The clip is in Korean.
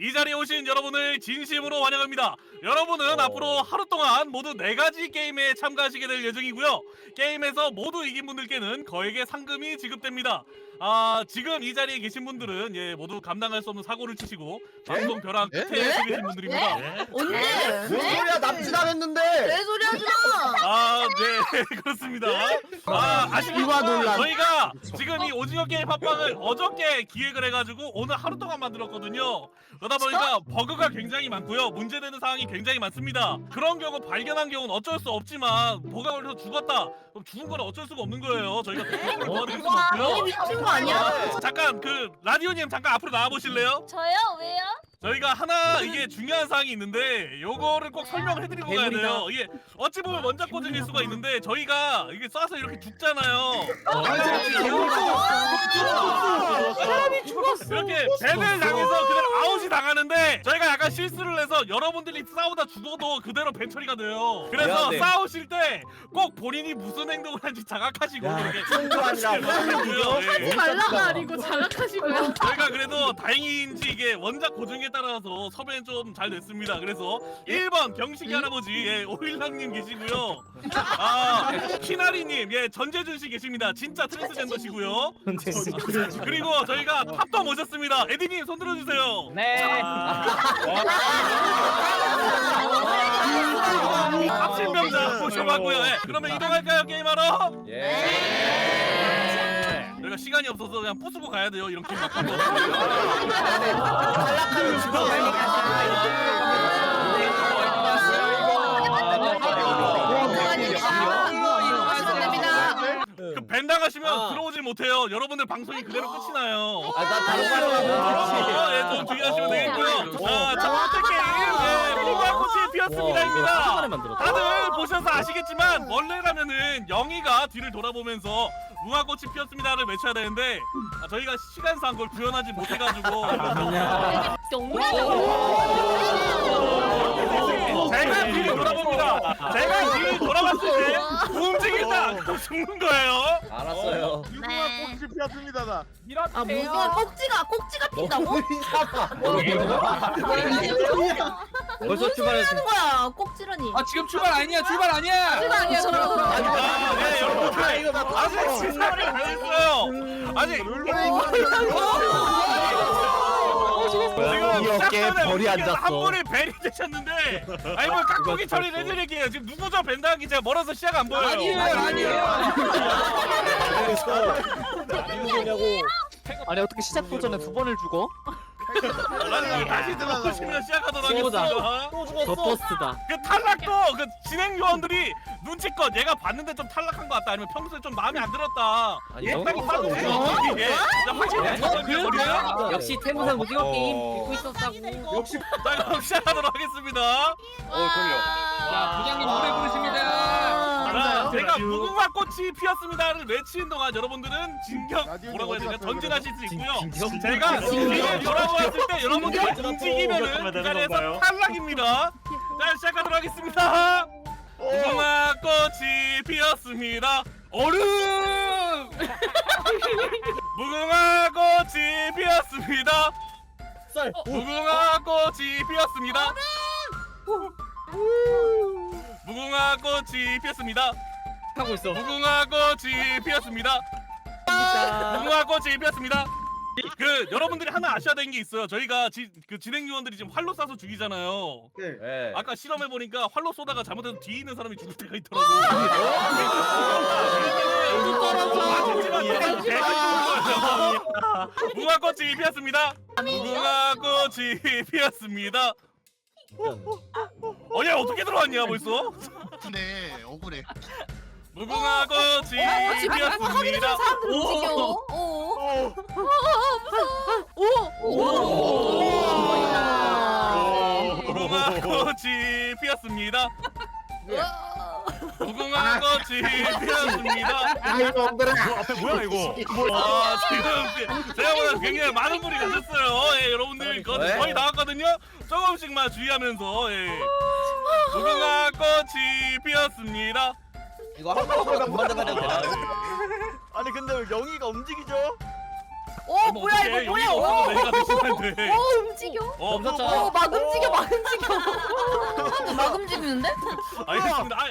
이 자리에 오신 여러분을 진심으로 환영합니다. 여러분은 앞으로 하루 동안 모두 네 가지 게임에 참가하시게 될 예정이고요. 게임에서 모두 이긴 분들께는 거액의 상금이 지급됩니다. 아 지금 이 자리에 계신 분들은 예 모두 감당할 수 없는 사고를 치시고 방송 벼랑 끝에 예? 서 계신 분들입니다. 언제? 뭔 소리야 납치당했는데 그렇습니다. 아, 아쉽게도 이와 논란. 저희가 지금 이 오징어 게임 합방을 어저께 기획을 해가지고 오늘 하루 동안 만들었거든요. 그러다 보니까 버그가 굉장히 많고요. 문제되는 상황이 굉장히 많습니다. 그런 경우 발견한 경우는 어쩔 수 없지만 버그가 걸려서 죽었다. 그럼 죽은 건 어쩔 수가 없는 거예요. 저희가 100% 도와드릴 수는 와, 없고요. 미친 거 아니야? 잠깐 그 라디오님 잠깐 앞으로 나와 보실래요? 저요? 왜요? 저희가 하나 이게 중요한 사항이 있는데 요거를 꼭 설명을 해드리고 가야 돼요. 이게 어찌 보면 원작 고증일 수가 있는데 저희가 이게 쏴서 이렇게 죽잖아요. 사람이 죽었어. 이렇게 배를 당해서 그대 당하는데 저희가 약간 실수를 해서 여러분들이 싸우다 죽어도 그대로 배 처리가 돼요. 그래서 미안해. 싸우실 때 꼭 본인이 무슨 행동을 하는지 자각하시고 그렇게 친구 아니라 하시고요. 예. 하지 말라가 아니고 자각하시고요. 저희가 그래도 다행인지 이게 원작 고증에 따라서 섭외는 좀 잘 됐습니다. 그래서 1번 경식이 할아버지 예, 오일랑님 계시고요. 아 키나리님 예 전재준 씨 계십니다. 진짜 트랜스젠더시고요. 그리고 저희가 탑도 모셨습니다. 에디님 손 들어주세요. 네. 합신병자 모셔봤고요. 예, 그러면 이동할까요 게임하러? 예. 저희가 시간이 없어서 그냥 부수고 가야 돼요. 이런 게임 막 하고. 탈락하면 죽어 그 벤당 하시면 아. 들어오질 못해요. 여러분들 방송이 그대로 끝이 나요. 아 나 다른 거 어, 예, 좀 주의하시면 되겠고요. 자, 첫 번째 게임, 예, 무궁화꽃이 피었습니다입니다. 다들 보셔서 아시겠지만 원래라면은 영희가 뒤를 돌아보면서 무궁화꽃이 피었습니다를 외쳐야 되는데 아, 저희가 시간상 그걸 구현하지 못해가지고 제가 뒤를 돌아봅니다. 제가 뒤를 돌아봤을 때 움직인다. 그럼 죽는 거예요. 알았어요. 네. 피었습니다 나. 아 무슨 꼭지가 꼭지가 핀다고? 벌써 출발했어. 하는 거야 꼭지라니. 아 지금 출발 아니야 출발 아니야 그거 아니야 저거. 아, 네, 여러분. 아 이거 나 아직 시간이 안 됐어요. 아직 지금 이 어깨에 시작 전에 벌이 우리가 앉았어. 한 분이 벨이 되셨는데. 아니 뭐 깍두기 처리를 해드릴게요. 지금 누구죠? 벤다기 제가 멀어서 시작 안 보여요. 아니에요. 아니에요. 아니 어떻게 시작도 전에 두 번을 죽어? 라디오 다시 들어오시면 시작하도록 하겠습니다. 더 버스다. 그 탈락도 그 진행 요원들이 눈치껏 얘가 봤는데 좀 탈락한 것 같다 아니면 평소에 좀 마음에 안 들었다. 아니, 예, 너무 딱 봐도 예, 확실히 알거든요. 역시 태무상 오징어 어. 게임 믿고 있었다고. 역시 자 그럼 시작하도록 하겠습니다. 자 부장님 노래 부르십니다 자, 제가 무궁화 꽃이 피었습니다를 외치는 동안 여러분들은 진격 라디오님 뭐라고 해야 갔어요, 전진하실 수 있고요. 진격? 제가 진격을 돌아보았을 때 여러분들이 움직이면은 그 자리에서 탈락입니다. 자 시작하도록 하겠습니다. 무궁화 꽃이 피었습니다. 얼음! 무궁화 꽃이 피었습니다. 쌀. 무궁화 꽃이 피었습니다. 무궁화 꽃이 피었습니다. 하고 있어. 무궁화 꽃이 피었습니다. 무궁화 꽃이 피었습니다. 그 여러분들이 하나 아셔야 되는 게 있어요. 저희가 지, 그 진행 요원들이 지금 활로 쏴서 죽이잖아요. 네. 아까 실험해 보니까 활로 쏘다가 잘못해서 뒤에 있는 사람이 죽을 때가 있더라고요. 무궁화 꽃이 피었습니다. 무궁화 꽃이 피었습니다. 어, 얘 어떻게 들어왔냐 벌써? 네 억울해 무궁화 꽃이 아, 지금 하기 전에 피었습니다. 사람들 움직여. 오. 오. 오. 무궁화 꽃이 피었습니다. 무궁화 꽃이 피었습니다. 아이고 엉들아 뭐야 이거? 아 지금 제가 보다 굉장히 많은 분이 가셨어요. 예, 여러분들 거 왜? 거의 나왔거든요. 조금씩만 주의하면서 예. 무궁화 꽃이 피었습니다. 이거 한 번보다 그만 잡아야 되나? 아니 근데 왜 영희가 움직이죠? 오뭐 뭐야 어떡해, 이거 뭐야 여기가 없어서 오, 내가 대신한데 오 움직여 어 멈췄잖아. 오막 움직여 막 움직여 막 움직이는데? 알겠습니다 아,